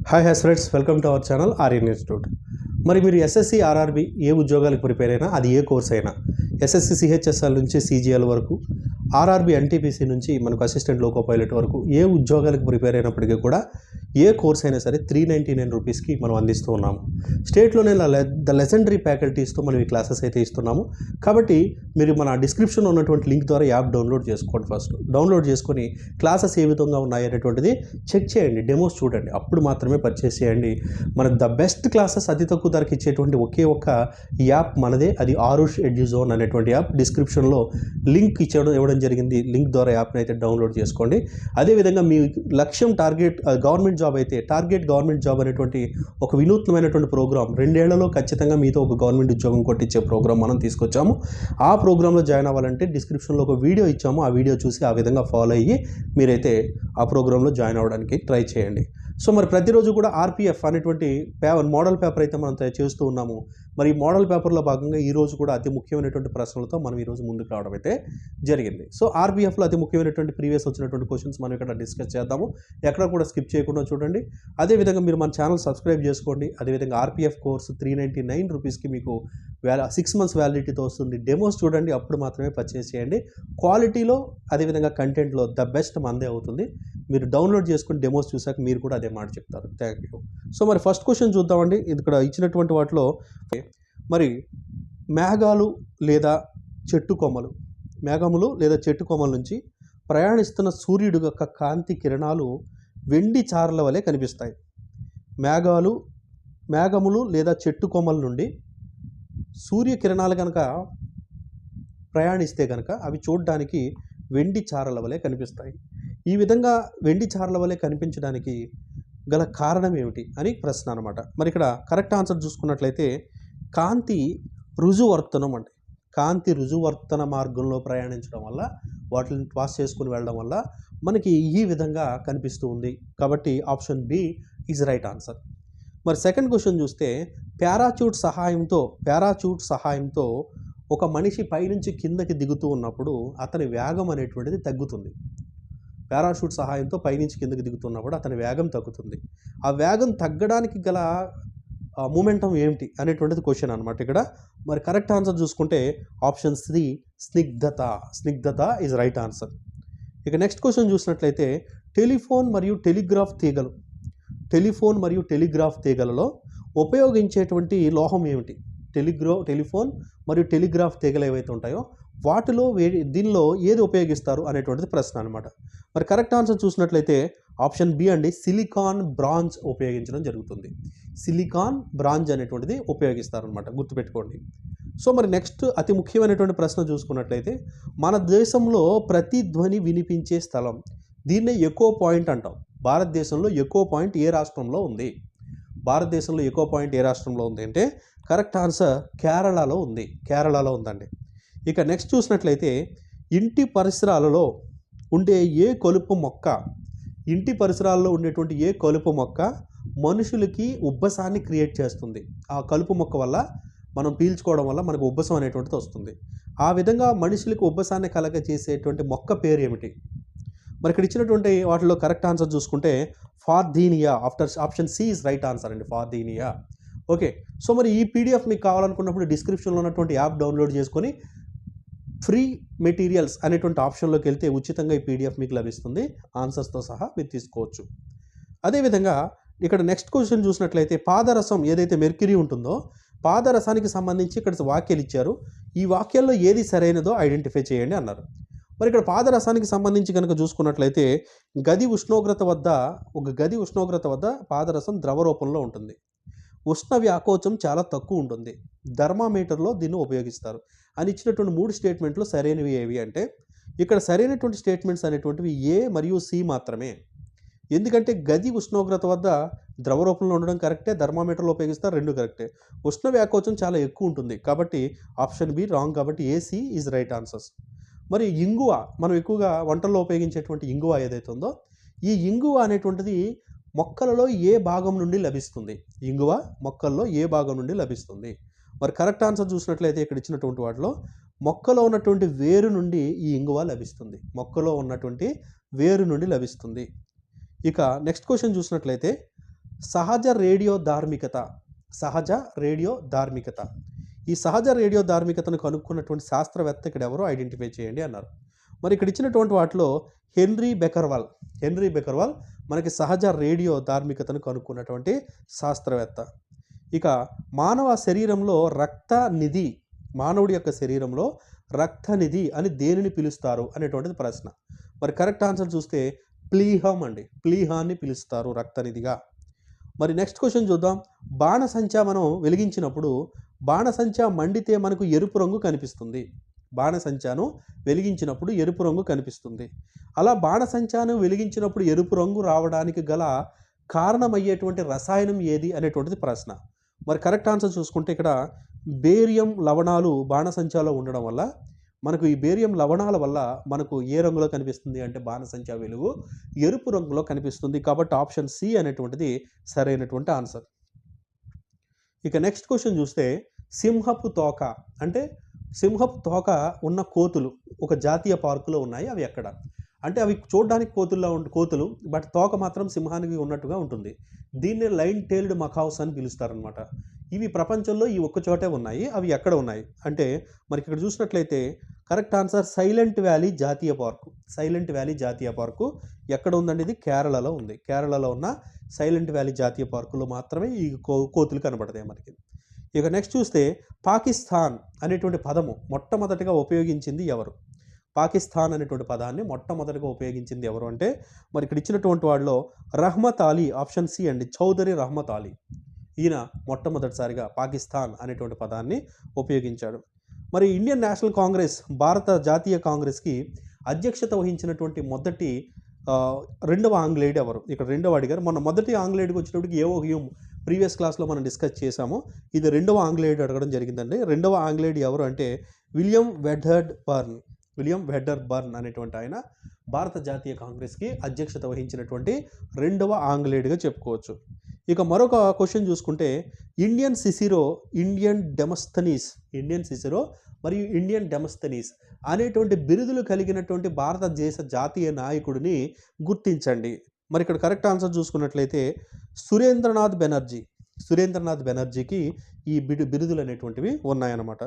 Hi hi friends welcome to our channel Aryan institute మరి మీరు SSC RRB ఏ ఉద్యోగాలకు ప్రిపేర్ అయినా అది ఏ కోర్స్ అయినా ఎస్ఎస్సి సిహెచ్ఎస్ఎల్ నుంచి సీజీఎల్ వరకు ఆర్ఆర్బి ఎన్టీపీసీ నుంచి మనకు అసిస్టెంట్ లోకో పైలట్ వరకు ఏ ఉద్యోగాలకు ప్రిపేర్ అయినప్పటికీ కూడా ఏ కోర్స్ అయినా సరే త్రీ నైంటీ నైన్ రూపీస్కి మనం అందిస్తూ ఉన్నాము. స్టేట్లోనే ద లెజెండరీ ఫ్యాకల్టీస్తో మనం ఈ క్లాసెస్ అయితే ఇస్తున్నాము. కాబట్టి మీరు మన డిస్క్రిప్షన్ ఉన్నటువంటి లింక్ ద్వారా యాప్ డౌన్లోడ్ చేసుకోండి ఫస్ట్ డౌన్లోడ్ చేసుకొని క్లాసెస్ ఏ విధంగా ఉన్నాయి అనేటువంటిది చెక్ చేయండి డెమోస్ చూడండి. అప్పుడు మాత్రమే పర్చేస్ చేయండి. మనకు ద బెస్ట్ క్లాసెస్ అతి తక్కువ ధరకు ఇచ్చేటువంటి ఒకే ఒక్క యాప్ మనదే. అది ఆరుష్ ఎడ్యుజోన్ అనేటువంటి యాప్ డిస్క్రిప్షన్లో లింక్ ఇచ్చడం ఇవ్వడం జరిగింది. లింక్ ద్వారా యాప్ని అయితే డౌన్లోడ్ చేసుకోండి. అదేవిధంగా మీ లక్ష్యం టార్గెట్ గవర్నమెంట్ జాబ్ అయితే టార్గెట్ గవర్నమెంట్ జాబ్ అనేటువంటి ఒక వినూత్నమైనటువంటి ప్రోగ్రామ్ రెండేళ్ళలో ఖచ్చితంగా మీతో ఒక గవర్నమెంట్ ఉద్యోగం కొట్టించే ప్రోగ్రామ్ మనం తీసుకొచ్చాము. ఆ ప్రోగ్రాంలో జాయిన్ అవ్వాలంటే డిస్క్రిప్షన్లో ఒక వీడియో ఇచ్చాము. ఆ వీడియో చూసి ఆ విధంగా ఫాలో అయ్యి మీరైతే ఆ ప్రోగ్రాంలో జాయిన్ అవ్వడానికి ట్రై చేయండి. సో మరి ప్రతిరోజు కూడా ఆర్పిఎఫ్ అనేటువంటి పేపర్ మోడల్ పేపర్ అయితే మనం తయారు చేస్తూ ఉన్నాము. మరి మోడల్ పేపర్లో భాగంగా ఈరోజు కూడా అతి ముఖ్యమైనటువంటి ప్రశ్నలతో మనం ఈరోజు ముందుకు రావడం అయితే జరిగింది. సో ఆర్బీఎఫ్లో అతి ముఖ్యమైనటువంటి ప్రీవియస్ వచ్చినటువంటి క్వశ్చన్స్ మనం ఇక్కడ డిస్కస్ చేద్దాము. ఎక్కడ కూడా స్కిప్ చేయకుండా చూడండి. అదేవిధంగా మీరు మన ఛానల్ సబ్స్క్రైబ్ చేసుకోండి. అదేవిధంగా RPF course three ninety nine రూపీస్కి మీకు వ్యాల సిక్స్ మంత్స్ వ్యాలిడిటీతో వస్తుంది. డెమోస్ చూడండి. అప్పుడు మాత్రమే పర్చేస్ చేయండి. క్వాలిటీలో అదేవిధంగా కంటెంట్లో ద బెస్ట్ మందే అవుతుంది. మీరు డౌన్లోడ్ చేసుకుని డెమోస్ చూసాక మీరు కూడా అదే మాట చెప్తారు. థ్యాంక్ యూ సో మరి ఫస్ట్ క్వశ్చన్ చూద్దామండి. ఇక్కడ ఇచ్చినటువంటి వాటిలో మరి మేఘాలు లేదా చెట్టు కొమ్మలు మేఘములు లేదా చెట్టు కొమ్మల నుంచి ప్రయాణిస్తున్న సూర్యుడు యొక్క కాంతి కిరణాలు వెండి చారల వలె కనిపిస్తాయి. మేఘాలు మేఘములు లేదా చెట్టు కొమ్మల నుండి సూర్యకిరణాలు కనుక ప్రయాణిస్తే కనుక అవి చూడడానికి వెండి చారల వలె కనిపిస్తాయి. ఈ విధంగా వెండి చారల వలె కనిపించడానికి గల కారణం ఏమిటి అని ప్రశ్న అనమాట మరి ఇక్కడ కరెక్ట్ ఆన్సర్ చూసుకున్నట్లయితే కాంతి రుజువర్తనం అంటే కాంతి రుజువర్తన మార్గంలో ప్రయాణించడం వల్ల వాటిని పాస్ చేసుకుని వెళ్ళడం వల్ల మనకి ఈ విధంగా కనిపిస్తూ ఉంది. కాబట్టి option B is right answer. మరి సెకండ్ క్వశ్చన్ చూస్తే పారాచూట్ సహాయంతో పారాచూట్ సహాయంతో ఒక మనిషి పైనుంచి కిందకి దిగుతూ ఉన్నప్పుడు అతని వేగం అనేటువంటిది తగ్గుతుంది. పారాషూట్ సహాయంతో పైనుంచి కిందకి దిగుతున్నప్పుడు అతని వేగం తగ్గుతుంది. ఆ వేగం తగ్గడానికి గల మూమెంటం ఏమిటి అనేటువంటిది క్వశ్చన్ అనమాట ఇక్కడ. మరి కరెక్ట్ ఆన్సర్ చూసుకుంటే ఆప్షన్ త్రీ స్నిగ్ధత. స్నిగ్ధత ఈజ్ రైట్ ఆన్సర్ ఇక నెక్స్ట్ క్వశ్చన్ చూసినట్లయితే టెలిఫోన్ మరియు టెలిగ్రాఫ్ తీగలు. టెలిఫోన్ మరియు టెలిగ్రాఫ్ తీగలలో ఉపయోగించేటువంటి లోహం ఏమిటి? టెలిగ్రో టెలిఫోన్ మరియు టెలిగ్రాఫ్ తీగలు ఏవైతే ఉంటాయో వాటిలో వే దీనిలో ఏది ఉపయోగిస్తారు అనేటువంటిది ప్రశ్న అనమాట మరి కరెక్ట్ ఆన్సర్ చూసినట్లయితే ఆప్షన్ బి అండి సిలికాన్ బ్రాంజ్ ఉపయోగించడం జరుగుతుంది. సిలికాన్ బ్రాంజ్ అనేటువంటిది ఉపయోగిస్తారనమాట గుర్తుపెట్టుకోండి. సో మరి నెక్స్ట్ అతి ముఖ్యమైనటువంటి ప్రశ్న చూసుకున్నట్లయితే మన దేశంలో ప్రతిధ్వని వినిపించే స్థలం దీన్నే ఎకో పాయింట్ అంటాం. భారతదేశంలో ఎకో పాయింట్ ఏ రాష్ట్రంలో ఉంది? భారతదేశంలో ఎకో పాయింట్ ఏ రాష్ట్రంలో ఉంది అంటే కరెక్ట్ ఆన్సర్ కేరళలో ఉంది. కేరళలో ఉందండి. ఇక నెక్స్ట్ చూసినట్లయితే ఇంటి పరిసరాలలో ఉండే ఏ కలుపు మొక్క ఇంటి పరిసరాల్లో ఉండేటువంటి ఏ కలుపు మొక్క మనుషులకి ఉబ్బసాన్ని క్రియేట్ చేస్తుంది. ఆ కలుపు మొక్క వల్ల మనం పీల్చుకోవడం వల్ల మనకు ఉబ్బసం అనేటువంటిది వస్తుంది. ఆ విధంగా మనుషులకు ఉబ్బసాన్ని కలగ చేసేటువంటి మొక్క పేరు ఏమిటి? మరి ఇక్కడ ఇచ్చినటువంటి వాటిలో కరెక్ట్ ఆన్సర్ చూసుకుంటే ఫార్దీనియా after option C is right answer అండి ఫార్దీనియా. ఓకే సో మరి ఈ పీడిఎఫ్ మీకు కావాలనుకున్నప్పుడు డిస్క్రిప్షన్లో ఉన్నటువంటి యాప్ డౌన్లోడ్ చేసుకొని ఫ్రీ మెటీరియల్స్ అనేటువంటి ఆప్షన్లోకి వెళ్తే ఉచితంగా ఈ పీడిఎఫ్ మీకు లభిస్తుంది. ఆన్సర్స్తో సహా మీరు తీసుకోవచ్చు. అదేవిధంగా ఇక్కడ నెక్స్ట్ క్వశ్చన్ చూసినట్లయితే పాదరసం ఏదైతే మెర్క్యూరీ ఉంటుందో పాదరసానికి సంబంధించి ఇక్కడ వాక్యాలు ఇచ్చారు. ఈ వాక్యాల్లో ఏది సరైనదో ఐడెంటిఫై చేయండి అన్నారు. మరి ఇక్కడ పాదరసానికి సంబంధించి కనుక చూసుకున్నట్లయితే గది ఉష్ణోగ్రత వద్ద ఒక గది ఉష్ణోగ్రత వద్ద పాదరసం ద్రవ రూపంలో ఉంటుంది. ఉష్ణ వ్యాకోచం చాలా తక్కువ ఉంటుంది. థర్మామీటర్లో దీన్ని ఉపయోగిస్తారు. అని ఇచ్చినటువంటి మూడు స్టేట్మెంట్లు సరైనవి ఏవి అంటే ఇక్కడ సరైనటువంటి స్టేట్మెంట్స్ అనేటువంటివి ఏ మరియు సి మాత్రమే. ఎందుకంటే గది ఉష్ణోగ్రత వద్ద ద్రవ రూపంలో ఉండడం కరెక్టే థర్మామీటర్లో ఉపయోగిస్తారు రెండు కరెక్టే. ఉష్ణ వ్యాకోచం చాలా ఎక్కువ ఉంటుంది కాబట్టి ఆప్షన్ బి రాంగ్ కాబట్టి ఏసీ ఈజ్ రైట్ ఆన్సర్స్. మరి ఇంగువ మనం ఎక్కువగా వంటల్లో ఉపయోగించేటువంటి ఇంగువ ఏదైతే ఉందో ఈ ఇంగువ అనేటువంటిది మొక్కలలో ఏ భాగం నుండి లభిస్తుంది? ఇంగువ మొక్కల్లో ఏ భాగం నుండి లభిస్తుంది? మరి కరెక్ట్ ఆన్సర్ చూసినట్లయితే ఇక్కడ ఇచ్చినటువంటి వాటిలో మొక్కలో ఉన్నటువంటి వేరు నుండి ఈ ఇంగువ లభిస్తుంది. మొక్కలో ఉన్నటువంటి వేరు నుండి లభిస్తుంది. ఇక నెక్స్ట్ క్వశ్చన్ చూసినట్లయితే సహజ రేడియో ధార్మికత సహజ రేడియో ధార్మికత. ఈ సహజ రేడియో ధార్మికతను కనుక్కున్నటువంటి శాస్త్రవేత్త ఇక్కడ ఎవరో? ఐడెంటిఫై చేయండి అన్నారు. మరి ఇక్కడ ఇచ్చినటువంటి వాటిలో హెన్రీ బెకర్వాల్ హెన్రీ బెకర్వాల్ మనకి సహజ రేడియో ధార్మికతను కనుక్కున్నటువంటి శాస్త్రవేత్త. ఇక మానవ శరీరంలో రక్త నిధి మానవుడి యొక్క శరీరంలో రక్త నిధి అని దేనిని పిలుస్తారు అనేటువంటిది ప్రశ్న. మరి కరెక్ట్ ఆన్సర్ చూస్తే ప్లీహం అండి. ప్లీహాన్ని పిలుస్తారు రక్తనిధిగా మరి నెక్స్ట్ క్వశ్చన్ చూద్దాం. బాణసంచా మనం వెలిగించినప్పుడు బాణసంచా మండితే మనకు ఎరుపు రంగు కనిపిస్తుంది. బాణసంచాను వెలిగించినప్పుడు ఎరుపు రంగు కనిపిస్తుంది. అలా బాణసంచాను వెలిగించినప్పుడు ఎరుపు రంగు రావడానికి గల కారణమయ్యేటువంటి రసాయనం ఏది అనేటువంటిది ప్రశ్న. మరి కరెక్ట్ ఆన్సర్ చూసుకుంటే ఇక్కడ బేరియం లవణాలు బాణసంచాలో ఉండడం వల్ల మనకు ఈ బేరియం లవణాల వల్ల మనకు ఏ రంగులో కనిపిస్తుంది అంటే బాణసంచా వెలుగు ఎరుపు రంగులో కనిపిస్తుంది. కాబట్టి ఆప్షన్ సి అనేటువంటిది సరైనటువంటి ఆన్సర్. ఇక నెక్స్ట్ క్వశ్చన్ చూస్తే సింహపు తోక అంటే సింహపు తోక ఉన్న కోతులు ఒక జాతీయ పార్కులో ఉన్నాయి. అవి ఎక్కడ? అంటే అవి చూడడానికి కోతుల్లో కోతులు బట్ తోక మాత్రం సింహానికి ఉన్నట్టుగా ఉంటుంది. దీన్నే లైన్ టైల్డ్ మకావ్స్ అని పిలుస్తారనమాట ఇవి ప్రపంచంలో ఈ ఒక్క చోటే ఉన్నాయి అవి ఎక్కడ ఉన్నాయి? అంటే మనకి ఇక్కడ చూసినట్లయితే కరెక్ట్ ఆన్సర్ సైలెంట్ వ్యాలీ జాతీయ పార్కు. సైలెంట్ వ్యాలీ జాతీయ పార్కు ఎక్కడ ఉందండి ఇది? కేరళలో ఉంది. కేరళలో ఉన్న సైలెంట్ వ్యాలీ జాతీయ పార్కులో మాత్రమే ఈ కో కోతులు కనబడతాయి మనకి. ఇక నెక్స్ట్ చూస్తే పాకిస్తాన్ అనేటువంటి పదము మొట్టమొదటిగా ఉపయోగించింది ఎవరు? పాకిస్తాన్ అనేటువంటి పదాన్ని మొట్టమొదటిగా ఉపయోగించింది ఎవరు అంటే మరి ఇక్కడ ఇచ్చినటువంటి వాడిలో రహ్మత్ అలీ ఆప్షన్ సి అండి చౌదరి రహ్మత్ అలీ. ఈయన మొట్టమొదటిసారిగా పాకిస్తాన్ అనేటువంటి పదాన్ని ఉపయోగించాడు. మరి ఇండియన్ నేషనల్ కాంగ్రెస్ భారత జాతీయ కాంగ్రెస్కి అధ్యక్షత వహించినటువంటి మొదటి రెండవ ఆంగ్లేయుడు ఎవరు? ఇక్కడ రెండవ అడిగారు. మొన్న మొదటి ఆంగ్లేయుడికి వచ్చినప్పటికి ఏవో హ్యూమ్ ప్రీవియస్ క్లాస్లో మనం డిస్కస్ చేశాము ఇది రెండవ ఆంగ్లేయుడు అడగడం జరిగిందండి. రెండవ ఆంగ్లేయుడు ఎవరు అంటే William Wedderburn. William Wedderburn అనేటువంటి ఆయన భారత జాతీయ కాంగ్రెస్కి అధ్యక్షత వహించినటువంటి రెండవ ఆంగ్లేయుడిగా చెప్పుకోవచ్చు. ఇక మరొక క్వశ్చన్ చూసుకుంటే Indian Cicero Indian Demosthenes Indian Cicero మరియు ఇండియన్ డెమస్తనీస్ అనేటువంటి బిరుదులు కలిగినటువంటి భారతదేశ జాతీయ నాయకుడిని గుర్తించండి. మరి ఇక్కడ కరెక్ట్ ఆన్సర్ చూసుకున్నట్లయితే సురేంద్రనాథ్ బెనర్జీ సురేంద్రనాథ్ బెనర్జీకి ఈ బిడు బిరుదులు అనేటువంటివి ఉన్నాయన్నమాట.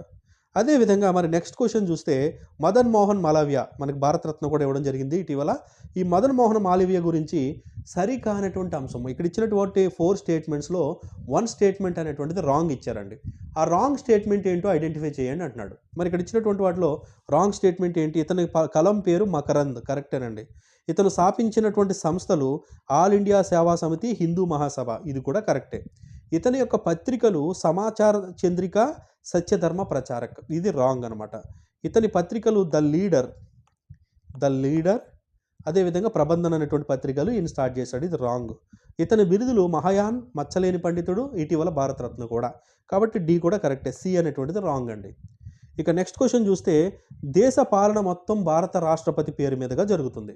అదేవిధంగా మరి నెక్స్ట్ క్వశ్చన్ చూస్తే మదన్ మోహన్ మాలవ్య మనకి భారతరత్న కూడా ఇవ్వడం జరిగింది. ఇటీవల ఈ మదన్ మోహన్ మాలవ్య గురించి సరికానటువంటి అంశం. ఇక్కడ ఇచ్చినటువంటి ఫోర్ స్టేట్మెంట్స్లో వన్ స్టేట్మెంట్ అనేటువంటిది రాంగ్ ఇచ్చారండి. ఆ రాంగ్ స్టేట్మెంట్ ఏంటో ఐడెంటిఫై చేయండి అంటున్నాడు. మరి ఇక్కడ ఇచ్చినటువంటి వాటిలో రాంగ్ స్టేట్మెంట్ ఏంటి? ఇతని ప- కలం పేరు మకరంద్. కరెక్టేనండి ఇతను స్థాపించినటువంటి సంస్థలు ఆల్ ఇండియా సేవా సమితి హిందూ మహాసభ. ఇది కూడా కరెక్టే ఇతని యొక్క పత్రికలు సమాచార చంద్రిక సత్యధర్మ ప్రచారక్. ఇది రాంగ్ అనమాట ఇతని పత్రికలు ద లీడర్. The leader. అదేవిధంగా ప్రబంధన అనేటువంటి పత్రికలు ఈయన స్టార్ట్ చేశాడు. ఇది రాంగ్. ఇతని బిరుదులు మహాయాన్ మచ్చలేని పండితుడు ఇటీవల భారతరత్న కూడా. కాబట్టి డి కూడా కరెక్టే. సి అనేటువంటిది రాంగ్ అండి. ఇక నెక్స్ట్ క్వశ్చన్ చూస్తే దేశ పాలన మొత్తం భారత రాష్ట్రపతి పేరు మీదుగా జరుగుతుంది.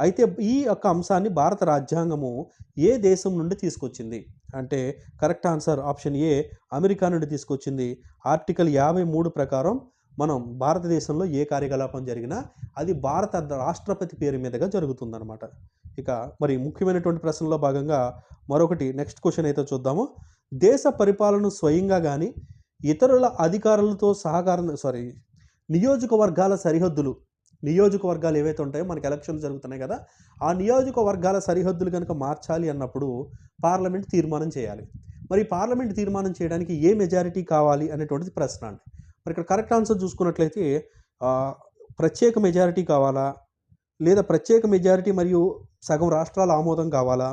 అయితే ఈ యొక్క అంశాన్ని భారత రాజ్యాంగము ఏ దేశం నుండి తీసుకొచ్చింది? అంటే correct answer option A America నుండి తీసుకొచ్చింది. ఆర్టికల్ యాభై మూడు ప్రకారం మనం భారతదేశంలో ఏ కార్యకలాపం జరిగినా అది భారత రాష్ట్రపతి పేరు మీదుగా జరుగుతుందన్నమాట. ఇక మరి ముఖ్యమైనటువంటి ప్రశ్నలో భాగంగా మరొకటి నెక్స్ట్ క్వశ్చన్ అయితే చూద్దాము. దేశ పరిపాలన స్వయంగా కానీ ఇతరుల అధికారులతో సహకారం సారీ నియోజకవర్గాల సరిహద్దులు నియోజకవర్గాలు ఏవైతే ఉంటాయో మనకి ఎలక్షన్లు జరుగుతున్నాయి కదా ఆ నియోజకవర్గాల సరిహద్దులు కనుక మార్చాలి అన్నప్పుడు పార్లమెంట్ తీర్మానం చేయాలి. మరి పార్లమెంట్ తీర్మానం చేయడానికి ఏ మెజారిటీ కావాలి అనేటువంటిది ప్రశ్న అండి. మరి ఇక్కడ కరెక్ట్ ఆన్సర్ చూసుకున్నట్లయితే ప్రత్యేక మెజారిటీ కావాలా? లేదా ప్రత్యేక మెజారిటీ మరియు సగం రాష్ట్రాల ఆమోదం కావాలా?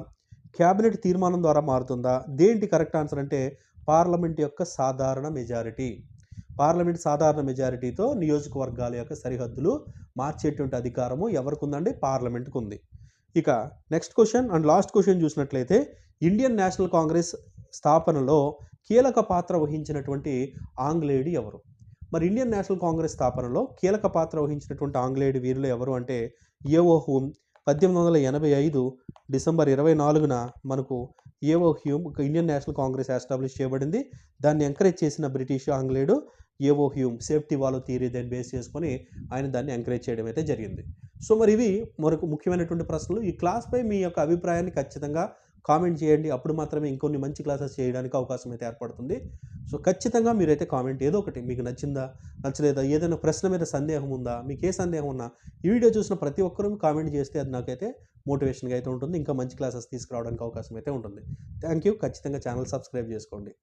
క్యాబినెట్ తీర్మానం ద్వారా మారుతుందా? దేంటి కరెక్ట్ ఆన్సర్ అంటే పార్లమెంట్ యొక్క సాధారణ మెజారిటీ. పార్లమెంట్ సాధారణ మెజారిటీతో నియోజకవర్గాల యొక్క సరిహద్దులు మార్చేటువంటి అధికారము ఎవరికి ఉందండి పార్లమెంట్కి ఉంది ఇక next question and last question చూసినట్లయితే ఇండియన్ నేషనల్ కాంగ్రెస్ స్థాపనలో కీలక పాత్ర వహించినటువంటి ఆంగ్లేయుడు ఎవరు? మరి ఇండియన్ నేషనల్ కాంగ్రెస్ స్థాపనలో కీలక పాత్ర వహించినటువంటి ఆంగ్లేయుడు వీరులు ఎవరు అంటే ఏ హూమ్ పద్దెనిమిది వందల ఎనభై ఐదు డిసెంబర్ ఇరవై నాలుగున మనకు A O Hume Indian National Congress establish చేయబడింది. దాన్ని ఎంకరేజ్ చేసిన British ఆంగ్లేయుడు A O Hume safety valve theory దాన్ని బేస్ చేసుకొని ఆయన దాన్ని ఎంకరేజ్ చేయడం అయితే జరిగింది. సో మరి ఇవి మరొక ముఖ్యమైనటువంటి ప్రశ్నలు. ఈ క్లాస్పై మీ యొక్క అభిప్రాయాన్ని ఖచ్చితంగా కామెంట్ చేయండి. అప్పుడు మాత్రమే ఇంకొన్ని మంచి క్లాసెస్ చేయడానికి అవకాశం అయితే ఏర్పడుతుంది. సో ఖచ్చితంగా మీరైతే కామెంట్ ఏదో ఒకటి మీకు నచ్చిందా నచ్చలేదా ఏదైనా ప్రశ్న మీద సందేహం ఉందా మీకు ఏ సందేహం ఉన్నా ఈ వీడియో చూసిన ప్రతి ఒక్కరూ కామెంట్ చేస్తే అది నాకైతే మోటివేషన్గా అయితే ఉంటుంది. ఇంకా మంచి క్లాసెస్ తీసుకురావడానికి అవకాశం అయితే ఉంటుంది. థ్యాంక్ యూ ఖచ్చితంగా ఛానల్ సబ్స్క్రైబ్ చేసుకోండి.